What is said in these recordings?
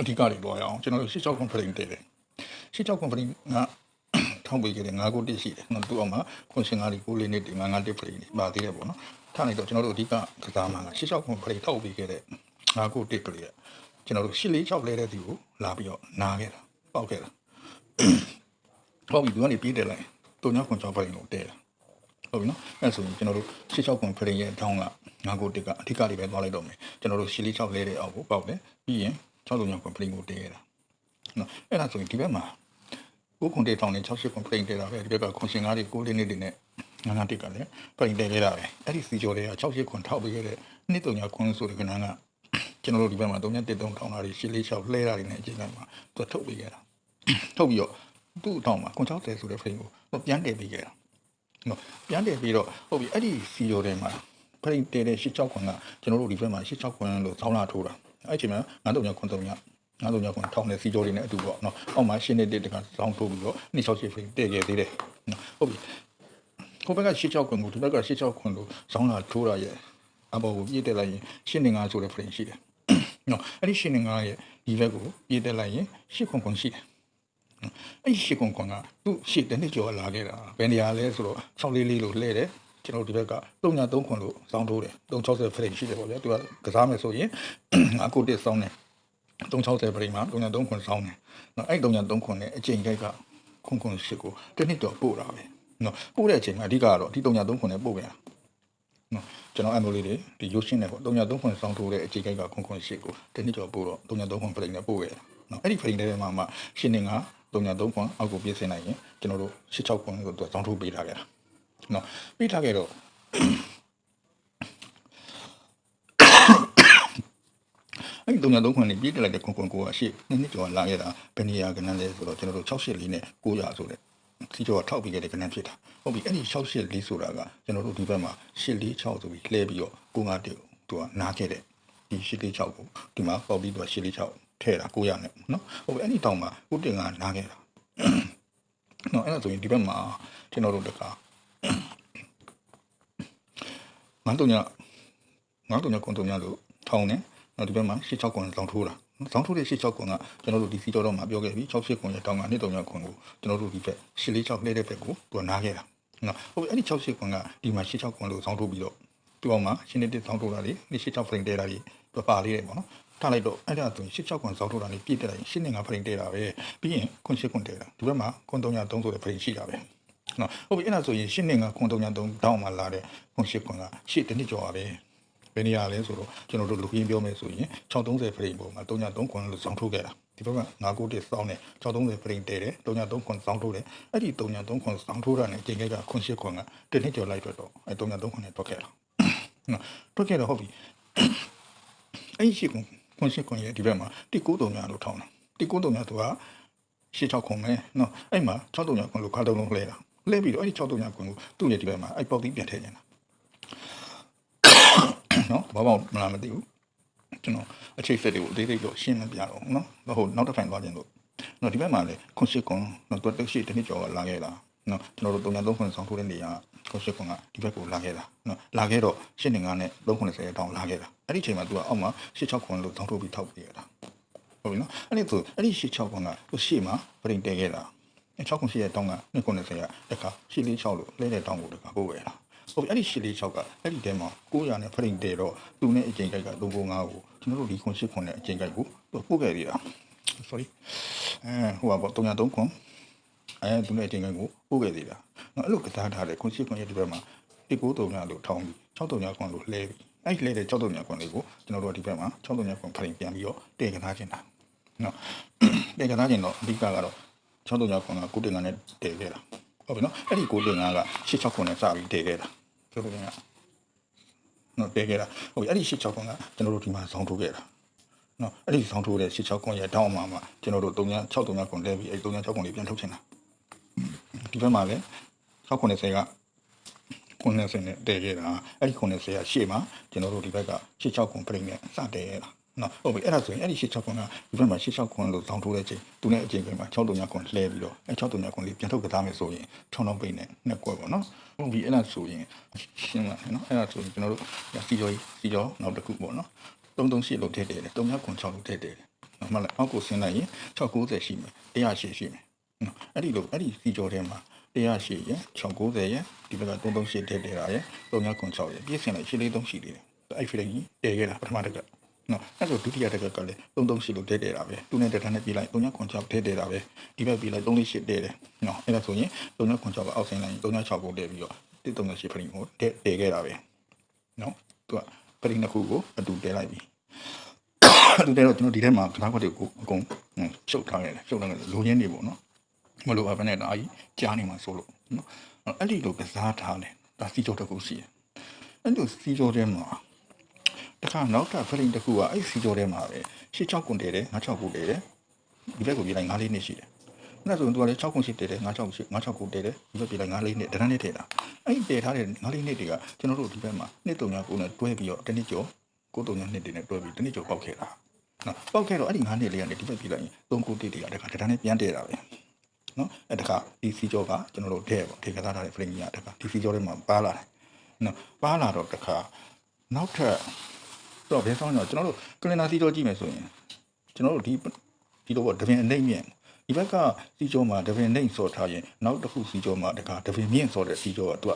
အဓိကတွေတော့ရအောင်ကျွန်တော်တို့86 complaint တည်တယ်86 complaint ကထောင်းပေးခဲ့တဲ့9ခုတည်းရှိတယ်နော်သူ့အောင်မှာခွန်ရှင်ကားတွေကိုလေးနေတင်9 5 different တွေပါသေးတယ်ပေါ့နော်ထားလိုက်တော့ကျွန်တော်တို့အဓိကကစားမှာ86 complaint ထောက်ပေးခဲ့တဲ့9ခုတည်းကလေးကျွန်တော်တို့846လဲတဲ့သူကိုလာပြီးတော့နားခဲ့တာပေါက်ခဲ့တာပေါ့ပြီးသူကနေပြေးတယ်လိုက်တုံညခွန်ချောင်းပရင်ကိုတဲတာဟုတ်ပြီနော်အဲ့ဆိုရင်ကျွန်တော်တို့86ခွန်ဖရင်ရဲ့ထောင်းက9ခုတည်းကအဓိကတွေပဲသွားလိုက်တော့မယ်ကျွန်တော်တို့846လဲတဲ့အောက်ကိုပေါက်တယ်ပြီးရင် 639ခွန်ဖရင်ကိုတဲရတာနော်အဲ့ဒါဆိုရင်ဒီဘက်မှာကိုခွန်တေထောင်းနဲ့68ခွန်ဖရင်တဲတာပဲဒီဘက်ကခွန်ရှင်ကားတွေကိုလေးနေတွေနဲ့ငါးငါးတစ်ကလည်းဖရင်တဲခဲ့တာပဲအဲ့ဒီစီကျော်တွေက68ခွန်ထောက်ပေးခဲ့တဲ့နှစ်တုံညာခွန်ဆိုတဲ့ကဏ္ဍကကျွန်တော်တို့ဒီဘက်မှာ313ထောင်းတာတွေ846လဲတာတွေနဲ့အချိန်ကမှာသူထုတ်ပေးခဲ့တာထုတ်ပြီးတော့သူ့အထောင်းမှာခွန်60ဆိုတဲ့ဖရင်ကိုပြန်တည်ပေးခဲ့တာနော်ပြန်တည်ပြီးတော့ဟုတ်ပြီအဲ့ဒီစီရိုတွေမှာဖရိတ်တဲတဲ့86ခွန်ကကျွန်တော်တို့ဒီဘက်မှာ86ခွန်လို့ဆောင်းလာထိုးတာ အဲ့ဒီအချိန်မှာ93ခွန်3ည93ခွန်ထောင်းတဲ့စီရိုတွေနဲ့အတူပေါ့နော်အောက်မှာရှင်းနေတဲ့တကဆောင်းထိုးပြီးတော့268ဖရိတ်တည်ခဲ့သေးတယ်နော်ဟုတ်ပြီကိုဘက်က86ခွန်ကိုဒီဘက်က86ခွန်လို့ဆောင်းလာထိုးတာရဲ့အဘောကိုပြည့်တက်လိုက်ရင်ရှင်းနေငါဆိုတဲ့ဖရိတ်ရှိတယ်နော်အဲ့ဒီရှင်းနေငါရဲ့ဒီဘက်ကိုပြည့်တက်လိုက်ရင်8ခွန်ခွန်ရှိတယ်အဲ့ဒီရှစ်ကွန်ကွန်ကသူ့ရှစ်တစ်နှစ်ကျော်လာခဲ့တာဘယ်နေရာလဲဆိုတော့6လေးလေးလို့လှည့်တယ် ကျွန်တော်ဒီဘက်က303ခွန်လို့စောင်းထိုးတယ်360 frame ရှိတယ်ပေါ့ဗျာသူကကစားမယ်ဆိုရင်အခုတစ်စောင်းတယ်360 frame မှာ303ခွန်စောင်းတယ်နော်အဲ့303ခွန်နဲ့အချိန်ခိုက်ကခွန်ခွန်ရှစ်ကိုတစ်နှစ်ကျော်ပို့တာပဲနော်ပို့တဲ့အချိန်မှာအဓိကကတော့ဒီ303ခွန်နဲ့ပို့ပြန်နော်ကျွန်တော်အမိုလေးတွေဒီရုပ်ရှင်းတယ်ပေါ့303ခွန်စောင်းထိုးတဲ့အချိန်ခိုက်ကခွန်ခွန်ရှစ်ကိုတစ်နှစ်ကျော်ပို့တော့303ခွန် frame နဲ့ပို့ခဲ့တယ်နော်အဲ့ဒီ frame ထဲမှာမှရှင်းနေက303ခွန်အောက်ကိုပြည့်စင်နိုင်ရင်ကျွန်တော်တို့16ခွန်ကိုသူစောင်းထိုးပေးထားခဲ့တာ နော်ပေးထားခဲ့တော့အဲ့ဒီ303ခွန်နေပြည့်တက်လိုက်တဲ့ခွန်ခွန်ကိုကရှေ့နှစ်နှစ်ကျော်လာခဲ့တာဘယ်နေရာကဏ္ဍလဲဆိုတော့ကျွန်တော်တို့68လေးနဲ့900ဆိုတဲ့စီကျော်ထောက်ပြီးခဲ့တဲ့ကဏ္ဍဖြစ်တာဟုတ်ပြီအဲ့ဒီ68လေးဆိုတာကကျွန်တော်တို့ဒီဘက်မှာ846ဆိုပြီးလှည့်ပြီးတော့900တေသူကနားခဲ့တဲ့ဒီ846ကိုဒီမှာပေါက်ပြီးတော့846ထဲတာ900နဲ့နော်ဟုတ်ပြီအဲ့ဒီတောင်မှာကိုတင်ကနားခဲ့တာနော်အဲ့ဒါဆိုရင်ဒီဘက်မှာကျွန်တော်တို့တက မန်တုံညာငါတုံညာကွန်တုံညာလို့ထောင်းနေနော်ဒီဘက်မှာ86ကွန်လောင်ထိုးတာလောင်ထိုးတဲ့86ကွန်ကကျွန်တော်တို့ဒီစီတော်တော့မှာပြောခဲ့ပြီ68ကွန်ရဲ့တောင်းကနှစ်တုံညာကွန်ကိုကျွန်တော်တို့ဒီဘက်846လှည့်တဲ့ဘက်ကိုသူကနားခဲ့တာနော်ဟုတ်ပြီအဲ့ဒီ68ကွန်ကဒီမှာ86ကွန်လို့လောင်ထိုးပြီးတော့သူ့အောင်မှာရှင်းနေတဲ့လောင်ထိုးတာတွေ86 frame တဲတာတွေသူပါလေးတယ်ပေါ့နော်ထားလိုက်တော့အဲ့ဒါဆိုရင်86ကွန်စောင်းထိုးတာနေပြည့်တက်လိုက်ရင်85 frame တဲတာပဲပြီးရင်ခွန်8ကွန်တဲတာဒီဘက်မှာခွန်303ဆိုတဲ့ frame ရှိတာပဲ နော်ဟုတ်ပြီအဲ့ဒါဆိုရင်ရှင်းနေကခွန်303တောင်းမှလာတဲ့ခွန်8ကွန်ကရှေ့တစ်နှစ်ကျော်ပါပဲဘယ်နေရာလဲဆိုတော့ကျွန်တော်တို့လူရင်းပြောမယ်ဆိုရင်630 frame ပုံမှာ303ခွန်လို့စောင်းထိုးခဲ့တာဒီဘက်က991စောင်းတယ်630 frame တဲတယ်303ခွန်စောင်းထိုးတယ်အဲ့ဒီ303ခွန်စောင်းထိုးတာနဲ့ကျင်ခဲ့ကခွန်8ခွန်ကတစ်နှစ်ကျော်လိုက်တော့တော့အဲ့303ခွန်နဲ့တွက်ခဲ့တာနော်တွက်ခဲ့တော့ဟုတ်ပြီအဲ့ဒီရှိကွန်ခွန်8ခွန်ရဲ့ဒီဘက်မှာ193ညာလို့ထောင်းတာ193ညာသူက86ခွန်ပဲနော်အဲ့မှာ63ညာခွန်လို့ခါတုံးလုံးလှဲတာ လှဲပြီးတော့အဲ့ဒီ63ညာခွန်ကိုသူ့ရဲ့ဒီဘက်မှာအဲ့ပေါက်တီးပြန်ထည့်နေတာနော်ဘာမှမလားမသိဘူးကျွန်တော်အချိတ်ဆက်တွေကိုအသေးသေးတော့ရှင်းမပြတော့ဘူးနော်ဟုတ်နောက်တစ်ဖိုင်သွားခြင်းလို့နော်ဒီဘက်မှာလေခွန်ရှိကွန်နော်တွတ်တက်ရှိတစ်နှစ်ကျော်ကလာခဲ့တာနော်ကျွန်တော်တို့303ခွန်ဆောင်ထိုးတဲ့နေရာခွန်ရှိကွန်ကဒီဘက်ကိုလာခဲ့တာနော်လာခဲ့တော့ရှင်းနေငါနဲ့390တောင်လာခဲ့တာအဲ့ဒီချိန်မှာသူကအောက်မှာ86ခွန်လို့တောင်းထိုးပြီးထောက်ပြရတာဟုတ်ပြီနော်အဲ့ဒီဆိုအဲ့ဒီ86ခွန်ကသူရှေ့မှာပြင်တဲခဲ့တာ 6ခွန်ရှိတဲ့တောင်းက290ကတခါ846လို့လဲတဲ့တောင်းကိုတခါပို့ခဲ့တာဟုတ်ပြီအဲ့ဒီရှစ်လေး6ကအဲ့ဒီတဲမှာ900နဲ့ဖရိန်တဲတော့သူနဲ့အချိန်ကြိုက်က395ကိုကျွန်တော်တို့ဒီခွန်8ခွန်နဲ့အချိန်ကြိုက်ကိုသူပို့ခဲ့သေးတာ sorry အဲဟိုပါပေါ့303ခွန်အဲသူနဲ့အချိန်ကြိုက်ကိုပို့ခဲ့သေးတာနော်အဲ့လိုကစားထားတဲ့ခွန်8ခွန်ရဲ့ဒီဘက်မှာ193လို့ထောင်းပြီး639ခွန်လို့လဲပြီးအဲ့ဒီလဲတဲ့639ခွန်လေးကိုကျွန်တော်တို့ဒီဘက်မှာ639ခွန်ဖရိန်ပြန်ပြီးတော့တဲကစားခြင်းတာနော်တဲကစားခြင်းတော့အဓိကကတော့ 639ခွန်ကကိုတင်ကနဲ့တဲခဲ့တာဟုတ်ပြီနော်အဲ့ဒီကိုတင်ကက86ခွန်နဲ့စပြီးတဲခဲ့တာဆိုတော့ကနော်တဲခဲ့တာဟုတ်ပြီအဲ့ဒီ86ကွန်ကကျွန်တော်တို့ဒီမှာဆောင်းထိုးခဲ့တာနော်အဲ့ဒီဆောင်းထိုးတဲ့86ကွန်ရဲ့တောင်းအမှာမှာကျွန်တော်တို့363ကွန်လဲပြီးအဲ့366ကွန်လေးပြန်ထုတ်ချင်တာဒီဘက်မှာလည်း690က90နဲ့တဲခဲ့တာအဲ့ဒီ90ကရှေ့မှာကျွန်တော်တို့ဒီဘက်က86ကွန်ပြိနဲ့စတဲခဲ့တာ နော်ဟုတ်ပြီအဲ့ဒါဆိုရင်အဲ့ဒီ86ကွန်ကဒီဘက်မှာ86ကွန်လို့ဆောင်းထိုးတဲ့ချိန်သူနဲ့အချိန်ချိန်မှာ63ကွန်လှဲပြီးတော့အဲ့63ကွန်လေးပြန်ထုတ်ကစားမယ်ဆိုရင်ထုံထုံပိတ်နဲ့နှစ်ကွက်ပေါ့နော်ဟုတ်ပြီအဲ့ဒါဆိုရင်ရှင်းပါမယ်နော်အဲ့ဒါဆိုရင်ကျွန်တော်တို့စီကျော်စီကျော်နောက်တစ်ခုပေါ့နော်338လို့ထည့်တယ်3ညခွန်6လို့ထည့်တယ်နော်မှတ်လိုက်အောက်ကိုဆင်းလိုက်ရင်690ရှိမယ်180ရှိမယ်နော်အဲ့ဒီလိုအဲ့ဒီစီကြောထဲမှာ180ရယ်690ရယ်ဒီဘက်က338တက်တယ်တာရယ်396ရယ်ပြည့်စင်လိုက်843ရှိသေးတယ်အဲ့ဖရင်းကြီးတည်ခဲ့တာပထမတက်က နော်အဲ့ဆိုဒုတိယတက်ကကလည်း338လို့တက်တယ်တာပဲသူနဲ့တက်တန်းနဲ့ပြေးလိုက်396တက်တယ်တာပဲဒီဘက်ပြေးလိုက်348တက်တယ်နော်အဲ့ဒါဆိုရင်396ကအောက်ဆင်းလိုက်ရင်369ကိုတက်ပြီးတော့138ဖရင်းကိုတက်တည်ခဲ့တာပဲနော်သူကဖရင်းတစ်ခုကိုအတူတဲလိုက်ပြီလူတွေတော့ကျွန်တော်ဒီထဲမှာကစားခွက်တွေကိုအကုန်ရှုပ်ထားရတယ်ရှုပ်ထားတယ်လူရင်းတွေပေါ့နော်မလို့ဘယ်နဲ့တော့အကြီးကြားနေမှာဆိုလို့နော်အဲ့ဒီလိုကစားထားတယ်ဒါစီကြောတစ်ခုရှိတယ်အဲ့လိုစီကြောထဲမှာ တခါနောက်ထပ်ဖလိန်တစ်ခုကအဲ့စီကြောထဲမှာပဲရှစ်6ကွန်တဲတယ်9 6ကွန်တဲတယ်ဒီဘက်ကိုပြေးလိုက်9လေးနှစ်ရှိတယ်အဲ့ဒါဆိုရင်သူကလည်း6ကွန်ရှိတဲတယ်9 6 9 6ကွန်တဲတယ်ဒီဘက်ပြေးလိုက်9လေးနှစ်တန်းနဲ့ထည့်တာအဲ့ဒီတည်ထားတဲ့9လေးနှစ်တွေကကျွန်တော်တို့ဒီဘက်မှာနှစ်3ည9နဲ့တွဲပြီးတော့တစ်နှစ်ကျော်ကို3ညနှစ်တွေနဲ့တွဲပြီးတစ်နှစ်ကျော်ပေါက်ခဲ့တာနော်ပောက်ခဲ့တော့အဲ့ဒီ9နှစ်လေးကနေဒီဘက်ပြလိုက်ရင်3ခုတိတိကတခါတန်းနဲ့ပြန်တည့်တာပဲနော်အဲ့တခါဒီစီကြောကကျွန်တော်တို့ဒဲပေါ့ဒီကစားထားတဲ့ frame ကြီးကတခါဒီစီကြောထဲမှာပါလာတယ်နော်ပါလာတော့တခါနောက်ထပ် တော့ဘယ်ဆောင်တော့ကျွန်တော်တို့ကလင်နာစီကြောကြည့်မယ်ဆိုရင်ကျွန်တော်တို့ဒီဒီလိုပေါ့ဒဗင်အနှိမ့်မြင့်ဒီဘက်ကစီကြောမှာဒဗင်နှိမ့်စော်ထားရင်နောက်တစ်ခုစီကြောမှာတခါဒဗင်မြင့်စော်တဲ့စီကြောကသူက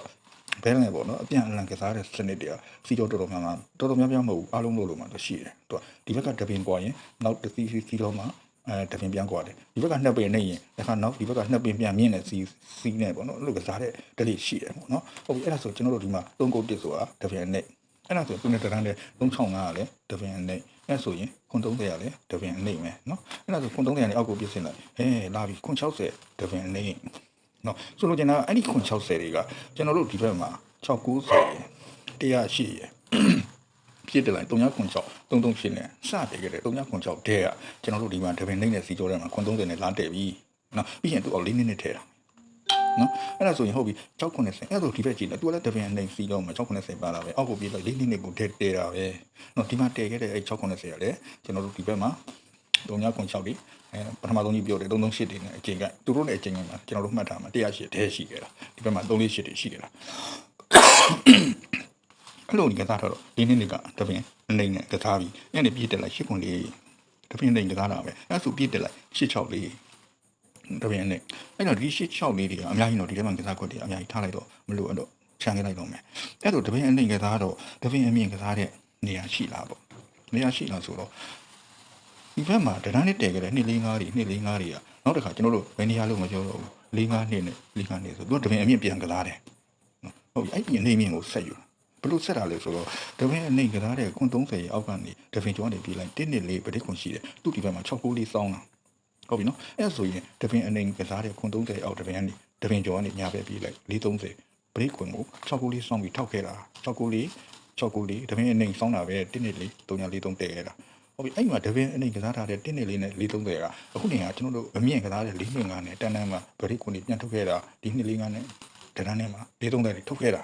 ဘဲလန်ပေါ့နော်အပြန်အလှန်ကစားတဲ့စနစ်တွေကစီကြောတော်တော်များများတော်တော်များများမဟုတ်ဘူးအားလုံးလို့လို့မှတော့ရှိတယ်သူကဒီဘက်ကဒဗင်ပွားရင်နောက်တစ်စီစီကြောမှာအဲတပင်ပြန်ကွာတယ်ဒီဘက်ကနှစ်ပင်နေရင်တခါနောက်ဒီဘက်ကနှစ်ပင်ပြန်မြင့်တဲ့စီစီနဲ့ပေါ့နော်အဲ့လိုကစားတဲ့တလေးရှိတယ်ပေါ့နော်ဟုတ်ပြီအဲ့ဒါဆိုကျွန်တော်တို့ဒီမှာ3ကုတ်တစ်ဆိုတာတပင်နဲ့ အဲ့ဒါဆိုသူနဲ့တန်းတဲ့365ကလည်းတပင်နဲ့အဲ့ဆိုရင်ခွန်30ရလည်းတပင်နဲ့မယ်နော်အဲ့ဒါဆိုခွန်30ရလည်းအောက်ကိုပြစ်စင်လိုက်ဟဲလာပြီခွန်60တပင်နဲ့နော်ဆိုလိုချင်တာအဲ့ဒီခွန်60တွေကကျွန်တော်တို့ဒီဘက်မှာ690 180ရယ်ဖြစ်တယ်လိုက်3996 338နဲ့စတယ်ခဲ့တယ်3996တဲကကျွန်တော်တို့ဒီမှာတပင်နှိမ့်တဲ့စီကြောထဲမှာ930နဲ့လာတယ်ပြီနော်ပြီးရင်သူအော်လေးနှစ်နဲ့ထဲတာ နော်အဲ့ဒါဆိုရင်ဟုတ်ပြီ690အဲ့ဒါဆိုဒီဘက်ကြည့်လိုက်သူကလည်းတပင်နှိမ့်စီတော့မှာ690ပါလာပဲအောက်ကိုပြေးလိုက်လေးနှစ်နဲ့ကိုတဲတဲတာပဲနော်ဒီမှာတဲခဲ့တဲ့အဲ့690ရလေကျွန်တော်တို့ဒီဘက်မှာ3996ဒီအဲပထမဆုံးကြီးပြောတယ်338တွေနဲ့အချိန်ကသူတို့နဲ့အချိန်ကမှာကျွန်တော်တို့မှတ်ထားမှာ108တဲရှိခဲ့တာဒီဘက်မှာ348တွေရှိခဲ့တာအဲ့လိုဒီကစားတော့ဒီနေ့ကတပင်နေနဲ့ကစားပြီးညနေပြည့်တက်လိုက်ရှစ်ခွန်လေးတပင်နေကစားတာပဲအဲ့ဆိုပြည့်တက်လိုက်ရှစ်ချောက်လေး တပင်နေအဲ့တော့ဒီရှစ်ချောက်လေးတွေကအများကြီးတော့ဒီထဲမှာကစားခွက်တွေအများကြီးထားလိုက်တော့မလို့အဲ့တော့ခြံခဲ့လိုက်တော့မယ်အဲ့တော့တပင်အနေကစားတော့တပင်အမြင့်ကစားတဲ့နေရာရှိလားပေါ့နေရာရှိလားဆိုတော့ဒီဘက်မှာတန်းနဲ့တည်ကြတဲ့နှစ်လေးငါးတွေနှစ်လေးငါးတွေကနောက်တစ်ခါကျွန်တော်တို့ဘယ်နေရာလို့မပြောတော့ဘူးလေးငါးနှစ်နဲ့လေးငါးနှစ်ဆိုသူကတပင်အမြင့်ပြန်ကစားတယ်ဟုတ်ပြီအဲ့ဒီအနေမြင့်ကိုဆက်ယူဘလို့ဆက်တာလဲဆိုတော့တပင်းအနေကစားတဲ့ခွန်30ရဲ့အောက်ကနေဒဖင်ကျော်ကနေပြေးလိုက်1နှစ်လေးပဋိခွန်ရှိတယ်သူ့ဒီဘက်မှာ6ကိုလေးစောင်းတာ ဟုတ်ပြီနော်အဲ့ဆိုရင်ဒဖင်အနေကစားတဲ့ခွန်30အောက်ဒဖင်ကနေဒဖင်ကျော်ကနေညာဘက်ပြေးလိုက်430ပဋိခွန်ကို6ကိုလေးစောင်းပြီးထောက်ခဲ့တာ6ကိုလေး6ကိုလေးဒဖင်အနေစောင်းတာပဲ1နှစ်လေး343တည့်ခဲ့တာဟုတ်ပြီအဲ့မှာဒဗင်အနေကစားထားတဲ့1နှစ်လေးနဲ့430ကအခုနေကကျွန်တော်တို့အမြင့်ကစားတဲ့4နှစ်5နဲ့တန်းတန်းမှာဗရိခွန်ကြီးပြန်ထုတ်ခဲ့တာဒီနှစ်လေး5နဲ့တန်းတန်းနဲ့မှာ430လေးထုတ်ခဲ့တာ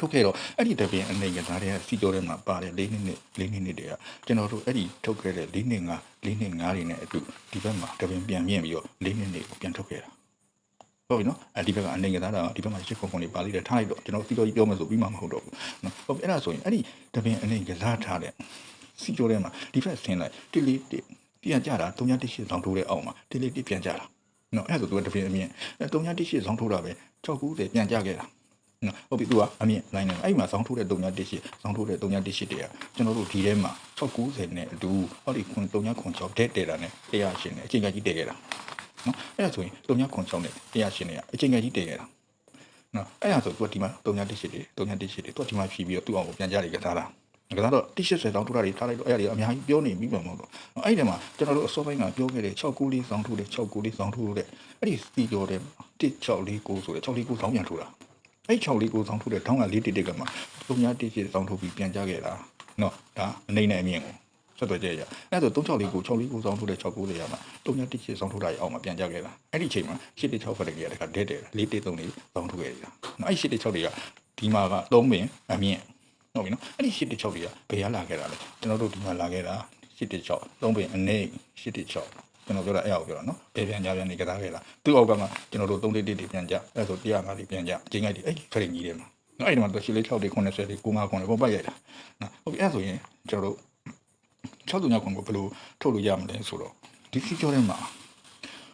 ထုတ်ခဲ့တော့အဲ့ဒီတပင်အနေကစားတဲ့စီတိုထဲမှာပါတယ်၄နှစ်နဲ့၄နှစ်နဲ့တည်းကကျွန်တော်တို့အဲ့ဒီထုတ်ခဲ့တဲ့၄နှစ်၅၄နှစ်၅တွေနဲ့အတူဒီဘက်မှာတပင်ပြန်မြင့်ပြီးတော့၄နှစ်တွေကိုပြန်ထုတ်ခဲ့တာဟုတ်ပြီနော်အဲ့ဒီဘက်ကအနေကစားတာဒီဘက်မှာရှစ်ခုခုလေးပါလိမ့်တယ်ထားလိုက်တော့ကျွန်တော်စီတိုကြီးပြောမယ်ဆိုပြီးမှမဟုတ်တော့ဘူးနော်ဟုတ်ပြီအဲ့ဒါဆိုရင်အဲ့ဒီတပင်အနေကစားထားတဲ့စီတိုထဲမှာဒီဘက်ဆင်းလိုက်တိလေးတိပြန်ကြတာ3ညတစ်ရှစ်ဆောင်ထိုးတဲ့အောက်မှာတိလေးတိပြန်ကြတာနော်အဲ့ဒါဆိုသူကတပင်အမြင့်အဲ3ညတစ်ရှစ်ဆောင်ထိုးတာပဲ690ပြန်ကြခဲ့တာနော် ဟုတ်ပြီသူကအမြင့် line နဲ့အဲ့ဒီမှာဇောင်းထိုးတဲ့တုံညာတစ်ရှိဇောင်းထိုးတဲ့တုံညာတစ်ရှိတွေကကျွန်တော်တို့ဒီထဲမှာ690နဲ့အတူဟောဒီခွန်တုံညာခွန်6တဲ့တဲ့တာနဲ့100ရှင်နဲ့အချိန်ကြီးတည်ခဲ့တာနော်အဲ့ဒါဆိုရင်တုံညာခွန်6နဲ့100ရှင်နဲ့အချိန်ကြီးတည်ခဲ့တာနော်အဲ့ဒါဆိုသူကဒီမှာတုံညာတစ်ရှိတွေတုံညာတစ်ရှိတွေသူကဒီမှာဖြီးပြီးတော့သူ့အောင်ကိုပြန်ကြတယ်ကစားတာကစားတော့တစ်ရှိဆွဲဇောင်းထိုးတာတွေထားလိုက်တော့အဲ့ဒါတွေအများကြီးပြောနေပြီးမှမဟုတ်တော့အဲ့ဒီမှာကျွန်တော်တို့အစောပိုင်းကပြောခဲ့တဲ့6ကူလေးဇောင်းထိုးတဲ့6ကူလေးဇောင်းထိုးတဲ့အဲ့ဒီစီကျော်တဲ့1649ဆိုတဲ့649ဇောင်းပြန်ထိုးတာ အဲ့6လေးကိုစောင်းထုတ်တဲ့ထောင်းကလေးတိတိကမှပုံညာတိရှိစောင်းထုတ်ပြီးပြန်ကြခဲ့တာနော်ဒါအနေနဲ့အမြင်ကိုဆက်သွယ်ကြရအဲ့ဒါဆို36လေးကို6လေးကိုစောင်းထုတ်တဲ့6ကိုလေးရမှာပုံညာတိရှိစောင်းထုတ်တာရအောင်မှပြန်ကြခဲ့တာအဲ့ဒီချိန်မှာ86ဖက်တကယ်တခါဒဲတယ်4တိ3လေးစောင်းထုတ်ခဲ့တာနော်အဲ့86တွေကဒီမှာက3ပင်အမြင်ဟုတ်ပြီနော်အဲ့ဒီ86တွေကဘယ်ရလာခဲ့တာလဲကျွန်တော်တို့ဒီမှာလာခဲ့တာ86 3ပင်အနေ86 ကျွန်တော်ပြောတာအဲ့အောင်ပြောတာနော်ဘယ်ပြန်ကြပြန်နေကစားခဲ့တာသူ့အောက်ကမှကျွန်တော်တို့3တိတိတွေပြန်ကြအဲ့ဆို105တွေပြန်ကြအချိန်ငိုက်တွေအဲ့ခရင်ကြီးတွေမှာနော်အဲ့ဒီမှာတော့ရှီလေး6တွေ90တွေ95ခွန်တွေပုံပတ်ရိုက်တာနော်ဟုတ်ပြီအဲ့ဆိုရင်ကျွန်တော်တို့6တုံညခွန်ကိုဘယ်လိုထုတ်လို့ရမလဲဆိုတော့ဒီစီကျော်ထဲမှာ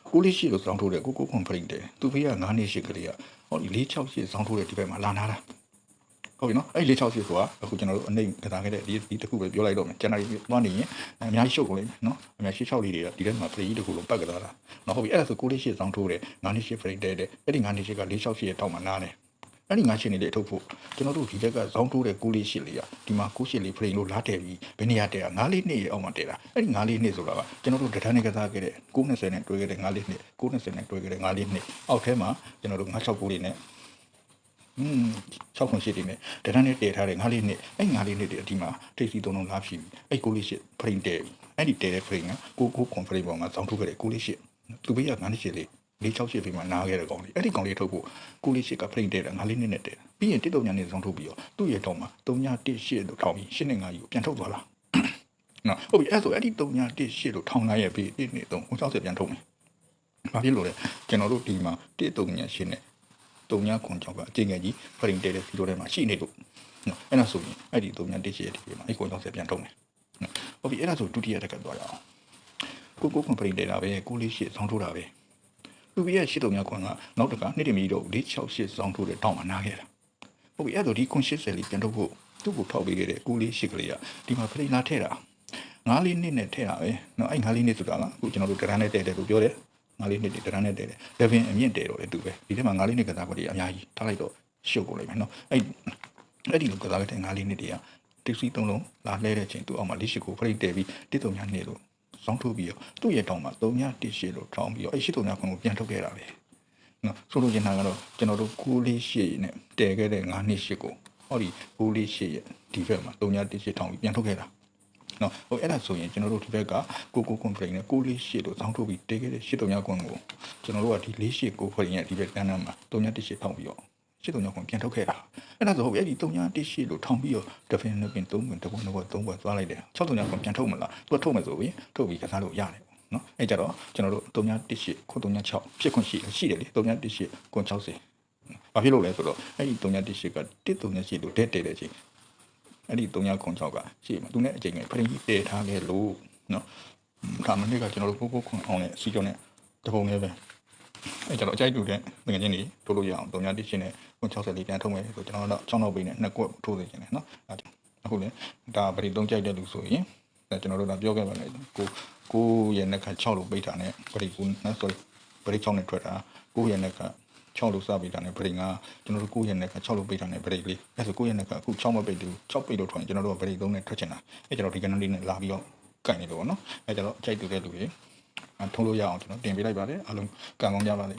ကိုလေးရှိလို့စောင်းထိုးတယ်ကိုကိုခွန်ဖရိတ်တယ်သူဖေးက9နှစ်ရှိကလေးကဟောဒီ468စောင်းထိုးတယ်ဒီဘက်မှာလာနာတာ ဟုတ်ပြီနော်အဲ့468ဆိုတာအခုကျွန်တော်တို့အနေကစားခဲ့တဲ့ဒီဒီတစ်ခုပဲပြောလိုက်တော့မယ်ကျွန်တော်သွားနေရင်အများကြီးရှုပ်ကုန်လိမ့်မယ်နော်အများကြီး6လေးတွေကဒီထဲမှာဖရိတ်တစ်ခုလုံးပတ်ကစားတာနော်ဟုတ်ပြီအဲ့ဒါဆိုကိုလေးရှိစောင်းထိုးတယ်9နှစ်ရှိဖရိတ်တယ်တဲ့အဲ့ဒီ9နှစ်ရှိက468ရဲ့တောက်မှာနားတယ်အဲ့ဒီငါရှင်လေးတွေထုတ်ဖို့ကျွန်တော်တို့ဒီဘက်ကဇောင်းထိုးတဲ့ကိုလေးရှစ်လေးอ่ะဒီမှာကိုရှစ်လေးဖရိန်လို့လာတယ်ပြီးဘယ်နေရာတဲတာငါးလေးနှစ်ရဲ့အောက်မှာတဲတာအဲ့ဒီငါးလေးနှစ်ဆိုတာကကျွန်တော်တို့တထန်းနေကစားခဲ့တဲ့920နဲ့တွဲခဲ့တဲ့ငါးလေးနှစ်920နဲ့တွဲခဲ့တဲ့ငါးလေးနှစ်အောက်ထဲမှာကျွန်တော်တို့969လေးနဲ့ อืม6ခွန်ရှစ်လေးနဲ့တထန်းနဲ့တဲထားတဲ့ငါးလေးနှစ်အဲ့ငါးလေးနှစ်တွေဒီမှာထိပ်စီသုံးလုံးလာဖြီးပြီးအဲ့ကိုလေးရှစ်ဖရိန်တဲပြီးအဲ့ဒီတဲတဲ့ဖရိန်ကကိုကိုခွန်ဖရိန်ပေါ်မှာဇောင်းထိုးခဲ့တဲ့ကိုလေးရှစ်သူဘေးကငါးနှစ်ရှစ်လေးလေး6ရှစ်ပြီးမှနားခဲ့တဲ့ကောင်လေးအဲ့ဒီကောင်လေးထုတ်ဖို့ကိုလေးရှစ်ကဖရိန်တဲတာငါးလေးနှစ်နဲ့တဲတာပြီးရင်တစ်တုံညာနေဇောင်းထုတ်ပြီးတော့သူ့ရဲ့တော့မှာ3ည1ရှစ်လို့ထောင်းပြီးရှစ်နဲ့9ကြီးကိုပြန်ထုတ်သွားလားနော်ဟုတ်ပြီအဲ့ဆိုအဲ့ဒီ3ည1ရှစ်လို့ထောင်းလိုက်ရဲ့ပြီး1နဲ့3 60ပြန်ထုတ်မယ်ဘာဖြစ်လို့လဲကျွန်တော်တို့ဒီမှာ1 3ညရှစ်နဲ့ 3ညခွန်ကြောင့်ကအကျင့်ငယ်ကြီးဖရိန်တဲတဲ့ဒီလိုထဲမှာရှိနေလို့နော်အဲ့ဒါဆိုရင်အဲ့ဒီ3ည1ရှစ်ရဲ့ဒီမှာအဲ့ခွန်60ပြန်ထုတ်မယ်နော်ဟုတ်ပြီအဲ့ဒါဆိုဒုတိယတက်ကသွားရအောင်ကိုကိုခွန်ဖရိန်တဲတာပဲကိုလေးရှစ်ဆောင်းထိုးတာပဲလူကြီးရဲ့ရှစ်တုံမြခွန်ကနောက်တကနှစ်တမီတော့468ဆောင်းထိုးတဲ့တောင်းမှနားခဲ့တာဟုတ်ပြီအဲ့ဒါဒီခွန်80လေးပြန်ထုတ်ဖို့သူ့ကိုထောက်ပေးခဲ့တဲ့ကိုလေးရှစ်ကလေးကဒီမှာဖရိန်လာထဲတာငါးလေးနှစ်နဲ့ထဲတာပဲနော်အဲ့ငါးလေးနှစ်ဆိုတာကအခုကျွန်တော်တို့တရန်နဲ့တဲတယ်လို့ပြောတယ် ငါးလေးနှစ်တရန်နဲ့တဲတယ်လေဗင်အမြင့်တဲတော့လေသူပဲဒီထဲမှာငါးလေးနှစ်ကစားကွက်တွေအများကြီးထားလိုက်တော့ရှုပ်ကုန်လိမ့်မယ်နော်အဲ့အဲ့ဒီလိုကစားခဲ့တဲ့ငါးလေးနှစ်တွေကတစ်စီသုံးလုံးလာလဲတဲ့ချိန်သူ့အောက်မှာလေးရှိကိုဖရိတ်တဲပြီးတစ်တုံညာနေလို့စောင်းထုတ်ပြီးတော့သူ့ရဲ့တောင်းမှာ3ည1ရှစ်လို့ထောင်းပြီးတော့အဲ့ရှိတုံညခွန်ကိုပြန်ထုတ်ခဲ့တာပဲနော်ဆိုလိုချင်တာကတော့ကျွန်တော်တို့6လေးရှစ်နဲ့တည်ခဲ့တဲ့9နှစ်ရှစ်ကိုဟောဒီ6လေးရှစ်ရဲ့ဒီဘက်မှာ3ည1ရှစ်ထောင်းပြီးပြန်ထုတ်ခဲ့တာ နော်ဟိုအဲ့ဒါဆိုရင်ကျွန်တော်တို့ဒီဘက်ကကိုကိုကွန်ဖရင်နဲ့6လေးရှစ်လို့စောင်းထုတ်ပြီးတည်ခဲ့တဲ့ရှစ်တုံညခွန်ကိုကျွန်တော်တို့ကဒီ4ရှစ်ကိုဖရင်ရဲ့ဒီဘက်ကန်းန်းမှာ3ည1ရှစ်ထောင်းပြီးတော့ရှစ်တုံညခွန်ပြန်ထုတ်ခဲ့တာအဲ့ဒါဆိုဟုတ်ပြီအဲ့ဒီ3ည1ရှစ်လို့ထောင်းပြီးတော့ဒဖင်နပင်3ပွင့်တပွင့်တော့3ပွင့်သွားလိုက်တယ်6တုံညခွန်ပြန်ထုတ်မလားသူကထုတ်မယ်ဆိုရင်ထုတ်ပြီးကစားလို့ရတယ်နော်အဲ့ကြတော့ကျွန်တော်တို့318ခွန်306ဖြစ်ခွင့်ရှိရှိတယ်လေ318ခွန်60ဘာဖြစ်လို့လဲဆိုတော့အဲ့ဒီ318က138လို့တက်တယ်တဲ့ချင်း အဲ့ဒီ3ခွန်6ကရှိမှာသူနဲ့အချိန်ငယ်ဖရင်ကြီးတည်ထားခဲ့လို့နော်ဒါမနစ်ကကျွန်တော်တို့ကိုကိုခွန်အောင်နဲ့စီကျော်နဲ့တပုံလေးပဲအဲ့ကြတော့အကြိုက်တူတဲ့ငွေချင်းတွေထိုးလို့ရအောင်318နဲ့ခွန်60လေးပြန်ထုတ်မယ်ဆိုကျွန်တော်တို့6နောက်ပေးနဲ့နှစ်ကွက်ထိုးစေချင်တယ်နော်အခုလေဒါပရိသုံးကြိုက်တဲ့လူဆိုရင်အဲကျွန်တော်တို့ကပြောခဲ့ပါလေကိုကိုရဲ့နက်ခတ်6လို့ပိတ်တာနဲ့ပရိကူနော် sorry ပရိ6နဲ့ထွက်တာကိုရဲ့နက်ခတ် 6လို့စပိတ်တာနဲ့ပရိငါကျွန်တော်တို့ကိုရဲ့နက်ခတ်6လို့ပိတ်တာနဲ့ပရိလေးအဲဆိုကိုရဲ့နက်ခတ်အခု6မပိတ်ဘူး6ပိတ်လို့ထွက်ရင်ကျွန်တော်တို့ကပရိ3နဲ့ထွက်ချင်တာအဲကျွန်တော်ဒီကနေ့လေးနဲ့လာပြီးတော့ကင်နေလို့ပေါ့နော်အဲကျွန်တော်ကြိုက်တူတဲ့လူတွေထုံးလို့ရအောင်ကျွန်တော်တင်ပေးလိုက်ပါတယ်အားလုံးကံကောင်းကြပါစေ